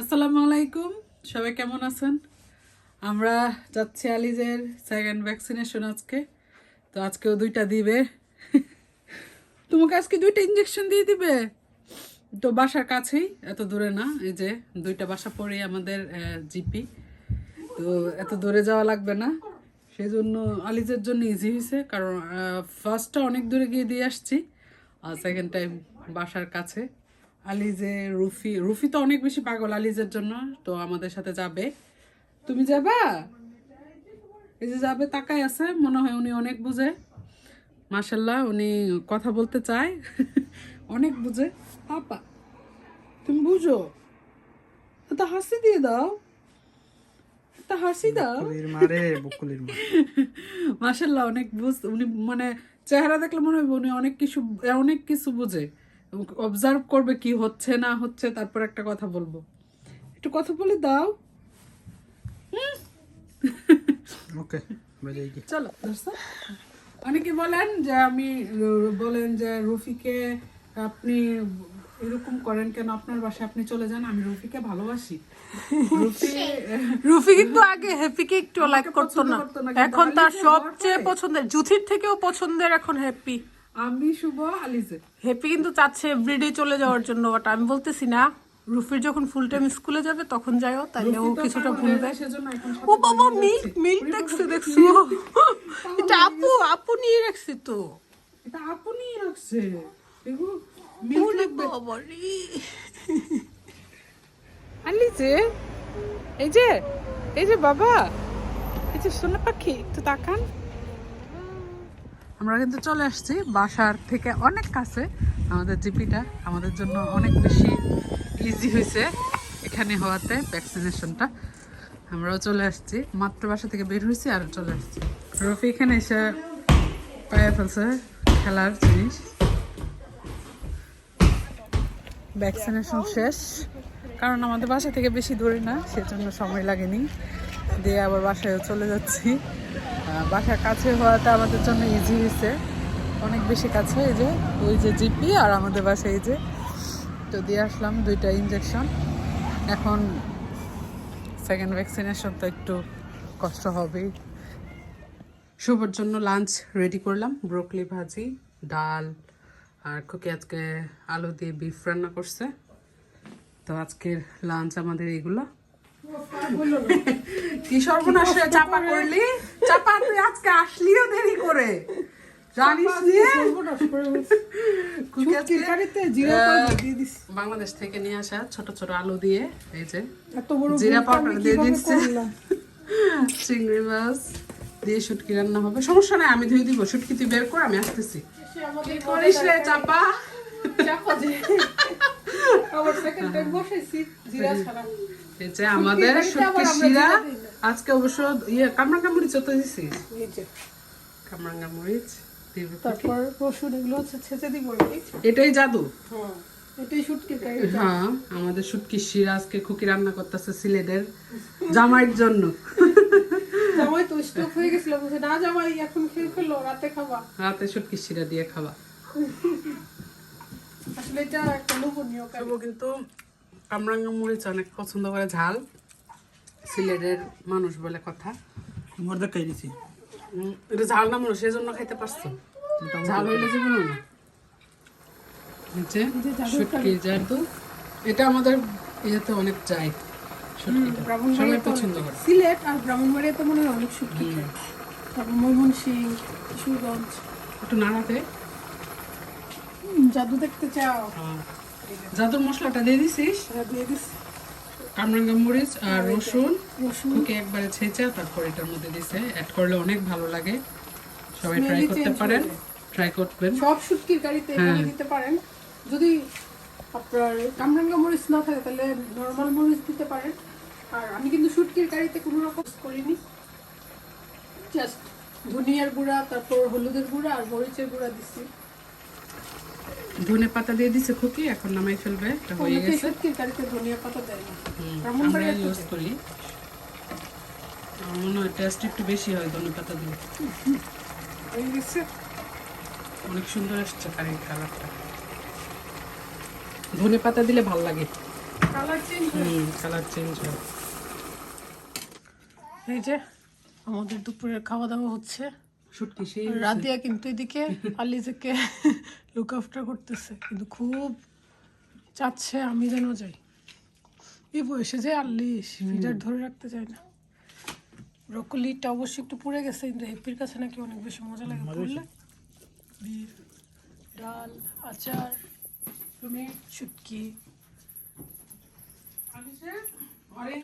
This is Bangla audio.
আসসালামু আলাইকুম। সবাই কেমন আছেন? আমরা যাচ্ছি আলিজের সেকেন্ড ভ্যাকসিনেশন আজকে। তো আজকেও দুইটা দিবে। তোমাকে আজকে দুইটা ইঞ্জেকশন দিয়ে দিবে। তো বাসার কাছেই, এত দূরে না, এই যে দুইটা বাসা পরেই আমাদের জিপি। তো এত দূরে যাওয়া লাগবে না। সেই জন্য আলিজের জন্য ইজি হয়েছে, কারণ ফার্স্টটা অনেক দূরে গিয়ে দিয়ে আসছি। আর সেকেন্ড টাইম বাসার কাছে। আলিজে রুফি রুফি তো অনেক বেশি পাগল আলিজের জন্য তো আমাদের সাথে যাবে। তুমি যাবা? এই যে যাবে তাকাই আছে মনে হয় উনি অনেক বুঝে। মাসাল্লাহ উনি কথা বলতে চায় অনেক বুঝে। আপা তুমি বুঝো? তা হাসি দিয়ে দাও। তা হাসি দাও। মাসাল্লাহ অনেক বুঝ উনি মানে চেহারা দেখলে মনে হয় উনি অনেক কিছু অনেক কিছু বুঝে। অবজার্ভ করবে কি হচ্ছে না হচ্ছে তারপর একটা কথা বলব। একটু কথা বলে দাও। ওকে চলো অনেকে বলেন যে আমি বলেন যে রফিকে আপনি এরকম করেন কেন? আপনার বাসায় আপনি চলে যান আমি রফিকে ভালোবাসি। রফি কিন্তু আগে হ্যাপিকে একটু লাইক করতো না। করতো না, এখন তার সবচেয়ে পছন্দের জুথির থেকেও পছন্দের এখন হ্যাপি আমি শুভ আলিজে। হ্যাপি কিন্তু চাচ্ছে এভরিডে চলে যাওয়ার জন্য বাট আমি বলতেছি না রুফির যখন ফুল টাইম স্কুলে যাবে তখন যাইও তাইলে ও কিছুটা পাগল ভুলবে। ও বাবা বলে মিল্ক মিল্ক দেখছে। দেখছ এটা আপু আপু নিয়ে রাখছি তো। এটা আপনি রাখছে। এগুলো মিল্ক ওরে লাগবে। বাবা রে। আলিজে এই যে এই যে বাবা এই যে সোনা পাখি একটু তাকান। আমরা কিন্তু চলে আসছি বাসার থেকে অনেক কাছে। আমাদের জিপিটা আমাদের জন্য অনেক বেশি ইজি হয়েছে এখানে হওয়াতে ভ্যাকসিনেশনটা আমরাও চলে আসছি। মাত্র বাসা থেকে বের হয়েছি আর চলে আসছি। রফি এখানে এসে পায়ে ফেলছে খেলার জিনিস। ভ্যাকসিনেশন শেষ। কারণ আমাদের বাসা থেকে বেশি দূরে না, সেজন্য সময় লাগেনি। দিয়ে আবার বাসায় চলে যাচ্ছি। বাসার কাছে হওয়াটা আমাদের জন্য ইজি হয়েছে। অনেক বেশি কাছে, এই যে, ওই যে জিপি আর আমাদের বাসায় এই যে। তো দিয়ে আসলাম দুইটা ইঞ্জেকশন এখন সেকেন্ড ভ্যাকসিনেশন তো একটু কষ্ট হবেই শুভর জন্য লাঞ্চ রেডি করলাম ব্রোকলি ভাজি, ডাল, আর খুকি আজকে আলু দিয়ে বিফ রান্না করছে। তো আজকের লাঞ্চ আমাদের এগুলো। কি সর্বনাশ চাপা করলি? চাপা তুই আজকে আসলিও দেরি করে। জানিস বাংলাদেশ থেকে নিয়ে আসা ছোট ছোট আলু দিয়ে এই যে জিরা পাউডার দিয়ে দিচ্ছে। চিংড়ি মাছ দিয়ে শুটকি রান্না হবে। সমস্যা নাই আমি ধুয়ে দিব। শুটকি তুই বের কর আমি আসতেছি। কি করিস রে চাপা? এই যে আমাদের শুটকি শিরা আজকে অবশ্য ইয়ে কামরাঙ্গা মরিচ তো দিছি কামরাঙ্গা মরিচ। তারপর রসুন এগুলো হচ্ছে ছেঁচে দিব এটাই জাদু। হ্যাঁ হ্যাঁ আমাদের শুটকি শিরা আজকে খুকি রান্না করতেছে সিলেটের জামাইয়ের জন্য। জামাই তো স্টক হয়ে গেছিল বলছে না জামাই এখন খেয়ে ফেলো রাতে খাবা। রাতে শুটকি শিরা দিয়ে খাওয়া। আসলে এটা একটা লোভনীয় কিন্তু কামরাঙ্গা মরিচ অনেক পছন্দ করে ঝাল। সিলেটের মানুষ বলে কথা। মর্দা খাই দিছি। এটা ঝাল না মনে সেই জন্য খাইতে পারছ? ঝাল হইলে জীবন না। নিচে শুটকি জাদু। এটা আমাদের ইয়েতে অনেক চাই সবাই পছন্দ করে। সিলেট আর ব্রাহ্মণবাড়িয়া তো মনে হয় অনেক শুটকি তারপর ময়মনসিং কিশোরগঞ্জ। একটু নাড়াতে। জাদু দেখতে চাও। জাদুর মশলাটা দিয়ে দিছিস? হ্যাঁ, দিয়ে দিস কামরাঙ্গা মরিচ আর রসুন। ওকে একবারে ছেঁচা তারপর এটার মধ্যে দিছে। অ্যাড করলে অনেক ভালো লাগে। সবাই ট্রাই করতে পারেন। ট্রাই করবেন। সব শুটকির কারিতে এভাবে দিতে পারেন। যদি আপনার কামরাঙ্গা মরিচ না থাকে তাহলে নর্মাল মরিচ দিতে পারেন। আর আমি কিন্তু শুটকির কারিতে কোনো রকম করিনি। জাস্ট ধনিয়ার গুঁড়া তারপর হলুদের গুঁড়া আর মরিচের গুঁড়া দিচ্ছি ধনে পাতা দিয়ে দিছে খুকি এখন নামাই ফেলবে এটা হয়ে গেছে। শুটকির কারিতে ধনিয়া পাতা দেয় না। আমরা ইউজ করি। মনে হয় টেস্ট একটু বেশি হয় ধনে পাতা দিয়ে। হয়ে গেছে। অনেক সুন্দর আসছে কারির কালারটা। ধনে পাতা দিলে ভালো লাগে। কালার চেঞ্জ হুম কালার চেঞ্জ হয়। এই যে আমাদের দুপুরের খাওয়া দাওয়া হচ্ছে। শুটকি সেই রাদিয়া কিন্তু এদিকে আলিজেকে লুক আফটার করতেছে কিন্তু খুব চাচ্ছে আমি যেন যাই। এই বয়সে যে আল্লিশ ফিডার ধরে রাখতে চায় না। ব্রকলিটা অবশ্যই একটু পুড়ে গেছে কিন্তু হেপির কাছে নাকি অনেক বেশি মজা লাগে পুড়লে বিফ ডাল আচার তুমি শুটকি। ঘরে